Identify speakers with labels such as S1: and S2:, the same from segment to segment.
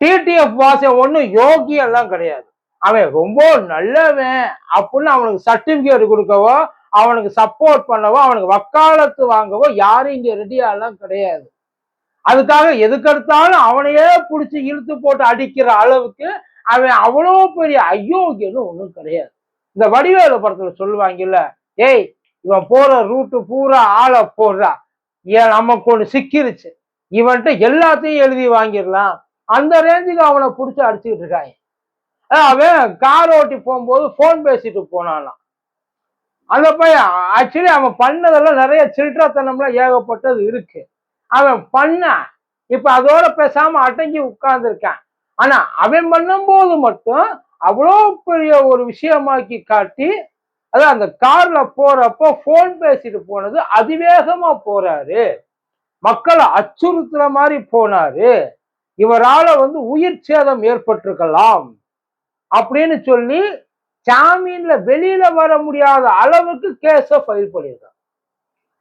S1: TTF Vasan ஒன்றும் யோகி எல்லாம் கிடையாது. அவன் ரொம்ப நல்லவன் அப்படின்னு அவனுக்கு சர்டிபிகேட் கொடுக்கவோ அவனுக்கு சப்போர்ட் பண்ணவோ அவனுக்கு வக்காலத்து வாங்கவோ யாரும் இங்க ரெடியாலாம் கிடையாது. அதுக்காக எதுக்கெடுத்தாலும் அவனையே பிடிச்சி இழுத்து போட்டு அடிக்கிற அளவுக்கு அவன் அவ்வளோ பெரிய அயோக்கியன்னு ஒன்றும் கிடையாது. இந்த வடிவேலு படத்துல சொல்லுவாங்கல்ல ஏய் இவன் போற ரூட்டு பூரா ஆளை போடுறா. ஏன் நமக்கு ஒன்று சிக்கிருச்சு. இவன்கிட்ட எல்லாத்தையும் எழுதி வாங்கிடலாம். அந்த ரேஞ்சுக்கு அவனை பிடிச்சி அடிச்சுக்கிட்டு இருக்காங்க. அவன் கார் ஓட்டி போகும்போது ஃபோன் பேசிட்டு போனானா அந்த பையன் ஆக்சுவலி அவன் பண்ணதெல்லாம் நிறைய சில்ட்ரத்தனம்லாம் ஏகப்பட்டது இருக்கு. அவன் பண்ணான் இப்போ அதோட பேசாம அடங்கி உட்கார்ந்துருக்கான். ஆனால் அவன் பண்ணும்போது மட்டும் அவ்வளோ பெரிய ஒரு விஷயமாக்கி காட்டி அதான் அந்த கார்ல போறப்போ ஃபோன் பேசிட்டு போனது அதிவேகமா போறாரு. மக்களை அச்சுறுத்துற மாதிரி போனாரு. இவரால வந்து உயிர் சேதம் ஏற்பட்டிருக்கலாம் அப்படின்னு சொல்லி ஜாமீன்ல வெளியில வர முடியாத அளவுக்கு கேஸ ஃபைல் பண்ணியிருக்கான்.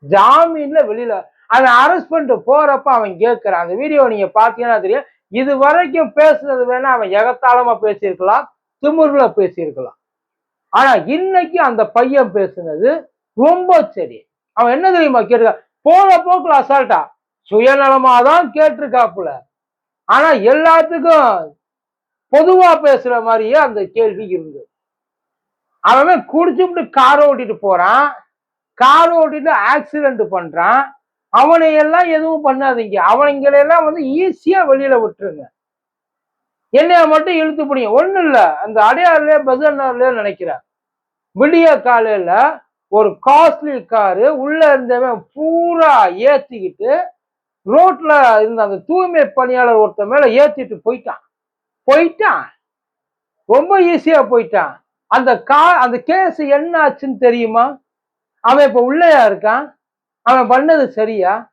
S1: ஜாமீன்ல வெளியில அவன் அரெஸ்ட் பண்ணிட்டு போறப்ப அவன் கேட்கிறான் அந்த வீடியோ நீங்க பாத்தீங்கன்னா தெரியும். இது வரைக்கும் பேசுனது வேணா அவன் எகத்தாளமா பேசியிருக்கலாம் திமிர்ல பேசியிருக்கலாம். ஆனா இன்னைக்கு அந்த பையன் பேசுனது ரொம்ப சரி. அவன் என்ன தெரியுமா கேட்டிருக்கான்? போன போக்குல அசால்ட்டா சுயநலமா தான் கேட்டிருக்காப்புல. ஆனா எல்லாத்துக்கும் பொதுவா பேசுற மாதிரியே அந்த கேள்வி இருந்தது. அவன் குடிச்சுட்டு கார் ஓட்டிட்டு போறான். கார் ஓட்டிட்டு ஆக்சிடென்ட் பண்றான். அவனை எல்லாம் எதுவும் பண்ணாதீங்க. அவனைங்களெல்லாம் வந்து ஈஸியா வெளியில விட்டுருங்க. என்னைய மட்டும் இழுத்து பிடிங்க. ஒண்ணும் இல்லை. அந்த அடையாறுல பெசன்னார்ல நினைக்கிறேன். விடிய காலையில ஒரு காஸ்ட்லி காரு உள்ள இருந்தவன் பூரா ஏத்திக்கிட்டு ரோட்ல இருந்த அந்த தூய்மை பணியாளர் ஒருத்தன் மேல ஏத்திட்டு போயிட்டான். போயிட்டான். ரொம்ப ஈஸியா போயிட்டான். அந்த கா அந்த கேஸ் என்ன ஆச்சுன்னு தெரியுமா? அவன் இப்ப உள்ளயா இருக்கான்? அவன் பண்ணது சரியா?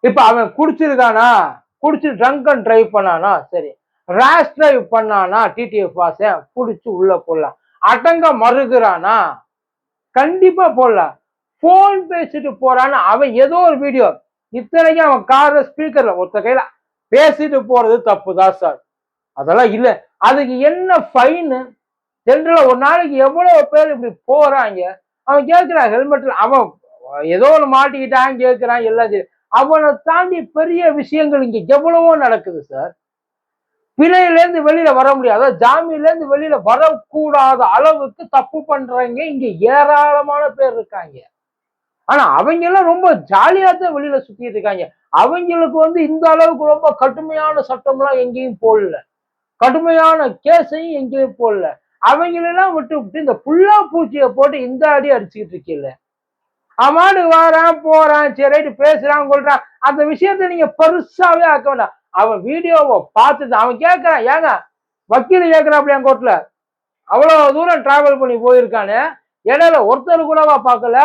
S1: இப்ப அவன் குடிச்சிருக்கானா? குடிச்சு ட்ரங்க் அண்ட் டிரைவ் பண்ணானா? சரி. ரேஷ் டிரைவ் பண்ணானா? டிடிஎஃப் பாஸை பிடிச்சி உள்ள போடலாம். அடங்க மறுகிறானா கண்டிப்பா போடலாம். போன் பேசிட்டு போறான்னு அவன் ஏதோ ஒரு வீடியோ இத்தனைக்கும் அவன் கார்ல ஸ்பீக்கர்ல ஒருத்த கையில பேசிட்டு போறது தப்பு தான் சார் அதெல்லாம் இல்ல. அதுக்கு என்ன ஃபைனு ஜென்ரலா ஒரு நாளைக்கு எவ்வளவு பேர் இப்படி போறாங்க? அவன் கேட்கிறான் ஹெல்மெட்ல அவன் ஏதோ ஒன்று மாட்டிக்கிட்டான் கேட்கிறான் எல்லாத்தையும் அவனை தாண்டி பெரிய விஷயங்கள் இங்க எவ்வளவோ நடக்குது சார் பிழையிலேருந்து வெளியில வர முடியாது. ஜாமீன்லேருந்து வெளியில வரக்கூடாத அளவுக்கு தப்பு பண்றவங்க இங்க ஏராளமான பேர் இருக்காங்க. ஆனா அவங்க எல்லாம் ரொம்ப ஜாலியா தான் வெளியில சுத்திட்டு இருக்காங்க. அவங்களுக்கு வந்து இந்த அளவுக்கு ரொம்ப கடுமையான சட்டம்லாம் எங்கேயும் போடல. கடுமையான கேஸையும் எங்கேயும் போடல. அவங்களெல்லாம் விட்டு விட்டு இந்த புல்லா பூச்சியை போட்டு இந்த அடி அடிச்சுக்கிட்டு இருக்கீல்ல அவனு வாரான் போறான் சரி ரைட்டு பேசுறான் கொள்றான் அந்த விஷயத்த நீங்க பெருசாவே ஆக்க வேண்டாம். அவன் வீடியோவை பார்த்துட்டு அவன் கேட்கறான் ஏங்க வக்கீல் கேட்கறான் என் கோர்ட்ல? அவ்வளவு தூரம் டிராவல் பண்ணி போயிருக்கானே. இடையில ஒருத்தர் கூடவா பார்க்கல?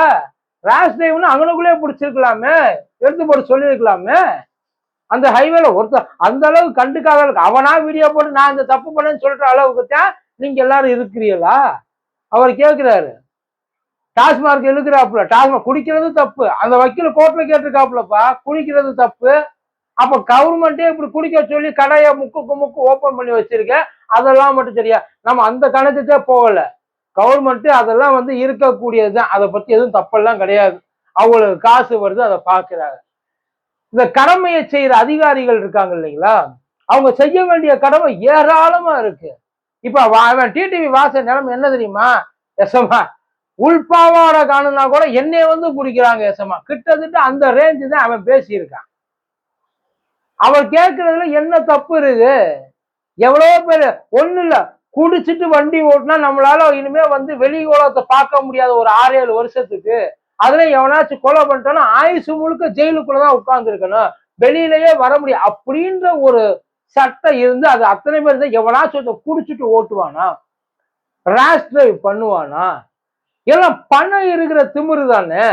S1: ரேஷ் டிரைவ்னு அங்கனுக்குள்ளே பிடிச்சிருக்கலாமே எடுத்து போட்டு சொல்லியிருக்கலாமே. அந்த ஹைவேல ஒருத்தர் அந்த அளவுக்கு கண்டுக்காத அளவுக்கு அவனா வீடியோ போட்டு நான் இந்த தப்பு பண்ணேன்னு சொல்ற அளவுக்கு தான் நீங்க எல்லாரும் இருக்கிறீங்களா அவர் கேட்கிறாரு. டாஸ்மார்க் இழுக்கிறாப்புல டாஸ்மார்க் குடிக்கிறது தப்பு. அந்த வக்கீல் கோர்ட்ல கேட்டிருக்காப்புலப்பா குடிக்கிறது தப்பு. அப்ப கவர்மெண்ட்டே இப்படி குடிக்க சொல்லி கடையை முக்குக்கு முக்கு ஓபன் பண்ணி வச்சிருக்க அதெல்லாம் மட்டும் சரியா? நம்ம அந்த கணக்குக்கே போகலை. கவர்மெண்ட்டு அதெல்லாம் வந்து இருக்கக்கூடியது தான் அதை பத்தி எதுவும் தப்பெல்லாம் கிடையாது. அவங்களுக்கு காசு வருது அதை பார்க்குறாங்க. இந்த கடமையை செய்கிற அதிகாரிகள் இருக்காங்க இல்லைங்களா? அவங்க செய்ய வேண்டிய கடமை ஏராளமா இருக்கு. இப்போ அவன் டிடிவி வாச நிலைமை என்ன தெரியுமா? எசமா உள்பாவாட காணுனா கூட என்னைய வந்து பிடிக்கிறாங்க எசமா கிட்டத்தட்ட அந்த ரேஞ்சு தான் அவன் பேசியிருக்கான். அவன் கேட்கறதுல என்ன தப்பு இருக்கு எவ்வளோ பேர் ஒன்றும் இல்லை குடிச்சிட்டு வண்டி ஓட்டினா நம்மளால இனிமே வந்து வெளி உலகத்தை பார்க்க முடியாத ஒரு ஆறு ஏழு வருஷத்துக்கு அதுல எவனாச்சும் கொலை பண்ணிட்டோன்னா ஆயுசு முழுக்க ஜெயிலுக்குள்ளதான் உட்கார்ந்து இருக்கணும் வெளியிலயே வர முடியும் அப்படின்ற ஒரு சட்டம் இருந்து அது அத்தனை பேர் தான் எவனாச்சும் குடிச்சிட்டு ஓட்டுவானா? ரேஷ் டிரைவ் பண்ணுவானா? எல்லாம் பணம் இருக்கிற திமிரு தானே?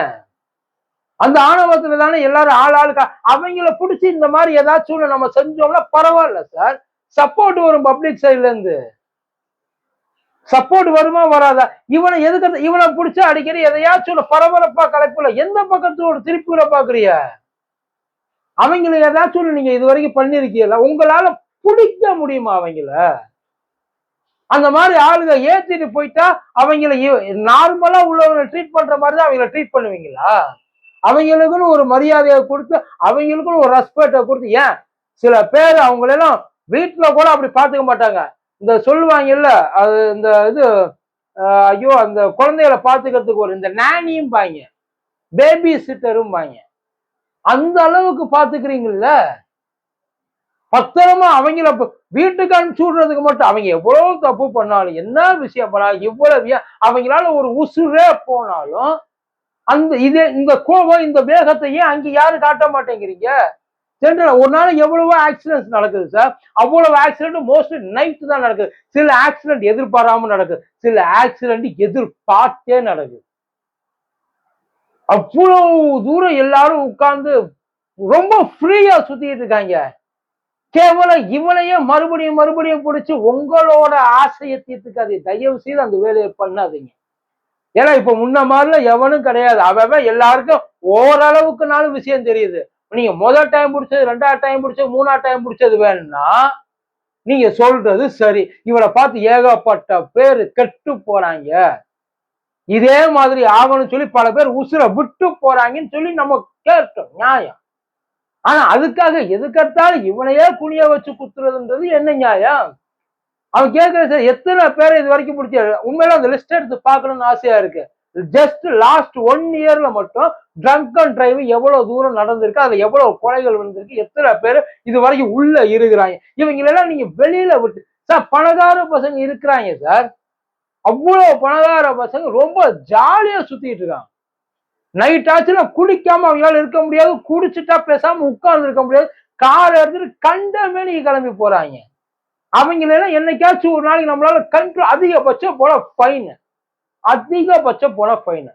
S1: அந்த ஆணவத்துல தானே எல்லாரும் ஆள் ஆளுக்கா அவங்கள பிடிச்சி இந்த மாதிரி ஏதாச்சும் நம்ம செஞ்சோம்னா பரவாயில்ல சார். சப்போர்ட் வரும் பப்ளிக் சைட்ல இருந்து. சப்போர்ட் வருமா வராதா? இவனை எதுக்கு இவனை பிடிச்சா அடிக்கடி எதையாச்சும் ஒரு பரபரப்பா கலைப்புல எந்த பக்கத்தோட திருப்பில பாக்குறிய அவங்களை ஏதாச்சும் ஒண்ணு நீங்க இது வரைக்கும் பண்ணிருக்கீங்களா உங்களால பிடிக்க முடியுமா அவங்கள? அந்த மாதிரி ஆளுங்க ஏத்திட்டு போயிட்டா அவங்கள நார்மலா உள்ளவங்களை ட்ரீட் பண்ற மாதிரி தான் அவங்கள ட்ரீட் பண்ணுவீங்களா? அவங்களுக்குன்னு ஒரு மரியாதையை கொடுத்து அவங்களுக்குன்னு ஒரு ரெஸ்பெக்டை கொடுத்து ஏன்? சில பேர் அவங்களெல்லாம் வீட்டுல கூட அப்படி பாத்துக்க மாட்டாங்க. இந்த சொல்லுவாங்கல்ல அது இந்த இது ஐயோ அந்த குழந்தைகளை பார்த்துக்கிறதுக்கு ஒரு இந்த நானியும் பாங்க பேபி சிட்டரும் பாங்க அந்த அளவுக்கு பார்த்துக்கிறீங்கல்ல பத்திரமா அவங்கள வீட்டுக்கு அனுப்பிச்சு விடுறதுக்கு மட்டும் அவங்க எவ்வளவு தப்பு பண்ணாலும் என்ன விஷயம் பண்ணாலும் எவ்வளவு அவங்களால ஒரு உசுரே போனாலும் அந்த இதே இந்த கோபம் இந்த வேகத்தை ஏன் அங்க யாரும் காட்ட மாட்டேங்கிறீங்க? ஜென்ரல் ஒரு நாள் எவ்வளவோ ஆக்சிடென்ட்ஸ் நடக்குது சார் அவ்வளவு ஆக்சிடென்ட் மோஸ்ட்லி நைட்டு தான் நடக்குது. சில ஆக்சிடென்ட் எதிர்பாராம நடக்குது. சில ஆக்சிடென்ட் எதிர்பார்த்தே நடக்குது. அவ்வளவு தூரம் எல்லாரும் உட்கார்ந்து ரொம்ப ஃப்ரீயா சுத்திட்டு இருக்காங்க. கேவலம் இவனையே மறுபடியும் மறுபடியும் பிடிச்சி உங்களோட ஆசையை தீர்த்துக்காது தயவு செய்து அந்த வேலையை பண்ணாதீங்க. ஏன்னா இப்ப முன்ன மாதிரிலாம் எவனும் கிடையாது. அவன் எல்லாருக்கும் ஓரளவுக்குனாலும் விஷயம் தெரியுது. நீங்க முதல் டைம் பிடிச்சது ரெண்டாவது டைம் பிடிச்சது மூணாவது டைம் பிடிச்சது வேணும்னா நீங்க சொல்றது சரி. இவளை பார்த்து ஏகப்பட்ட பேர் கெட்டு போறாங்க. இதே மாதிரி ஆகணும்னு சொல்லி பல பேர் உசுரை விட்டு போறாங்கன்னு சொல்லி நம்ம கேட்டோம் நியாயம். ஆனா அதுக்காக எதுக்கெடுத்தாலும் இவனையே குனிய வச்சு குத்துறதுன்றது என்ன நியாயம்? அவன் கேட்கறது சரி எத்தனை பேரை இது வரைக்கும் பிடிச்ச உண்மையில அந்த லிஸ்ட் எடுத்து பார்க்கணும்னு ஆசையா இருக்கு. ஜஸ்ட் லாஸ்ட் ஒன் இயர்ல மட்டும் ட்ரங்க் அண்ட் டிரைவ் எவ்வளவு தூரம் நடந்திருக்கு அதுல எவ்வளவு கொலைகள் வந்திருக்கு எத்தனை பேர் இது வரைக்கும் உள்ள இருக்கிறாங்க. இவங்களெல்லாம் நீங்க வெளியில விட்டு சார் பணக்கார பசங்க இருக்கிறாங்க சார் அவ்வளவு பணக்கார பசங்க ரொம்ப ஜாலியா சுத்திட்டு இருக்காங்க. நைட் ஆச்சுன்னா குடிக்காம அவங்களால இருக்க முடியாது குடிச்சிட்டா பேசாம உட்கார்ந்து இருக்க முடியாது. கார் எடுத்துட்டு கண்ட நீங்க கிளம்பி போறாங்க. அவங்களெல்லாம் என்னைக்காச்சும் ஒரு நாளைக்கு நம்மளால கண்ட்ரோல் அதிகபட்சம் போல ஃபைன் அதிகபட்சம் போனால் ஃபைன்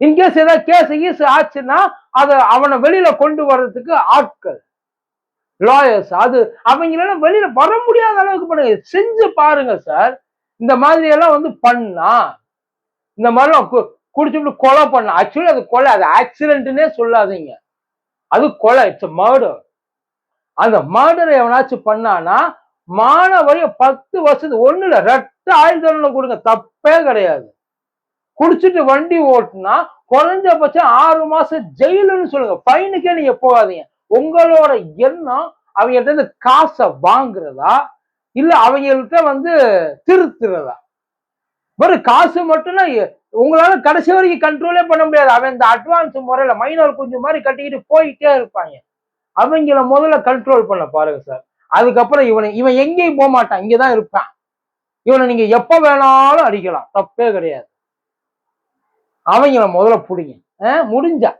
S1: இன்கேஸ் ஏதாவது கேஸ் கீஸ் ஆச்சுன்னா அதை அவனை வெளியில கொண்டு வர்றதுக்கு ஆட்கள் லாயர்ஸ் அது அவங்களெல்லாம் வெளியில வர முடியாத அளவுக்கு பண்ணுங்க. செஞ்சு பாருங்க சார் இந்த மாதிரி எல்லாம் வந்து பண்ணா இந்த மாதிரிலாம் கு- குடிச்சுட்டு கொலை பண்ண. ஆக்சுவலி அது கொலை அது ஆக்சிடென்ட்னே சொல்லாதீங்க. அது கொலை இட்ஸ் மர்டர் அந்த மர்டர் எவனாச்சும் பண்ணானா மாணவரைய பத்து வருஷத்துக்கு ஒண்ணு இல்ல ரெட்ட ஆயுள் தண்டனை கொடுங்க. தப்பே கிடையாது. குடிச்சிட்டு வண்டி ஓட்டுனா குறைஞ்சபட்சம் ஆறு மாசம் ஜெயிலுன்னு சொல்லுங்க. ஃபைனுக்கே நீங்க போகாதீங்க. உங்களோட எண்ணம் அவங்ககிட்ட இருந்து காசை வாங்குறதா? இல்ல அவங்கள்ட்ட வந்து திருத்துறதா? வெறும் காசு மட்டும்னா எ- உங்களால கடைசி வரைக்கும் கண்ட்ரோலே பண்ண முடியாது. அவன் இந்த அட்வான்ஸ் முறையில மைனர் குஞ்சு மாதிரி கட்டிக்கிட்டு போயிட்டே இருப்பாங்க. அவங்கள முதல்ல கண்ட்ரோல் பண்ண பாருங்க சார் அதுக்கப்புறம் இவனை இவன் எங்கேயும் போக மாட்டான் இங்கதான் இருப்பான். இவனை நீங்க எப்ப வேணாலும் அடிக்கலாம். தப்பே கிடையாது. அவங்கள முதல்ல பிடிங்க. முடிஞ்சா முடிஞ்ச.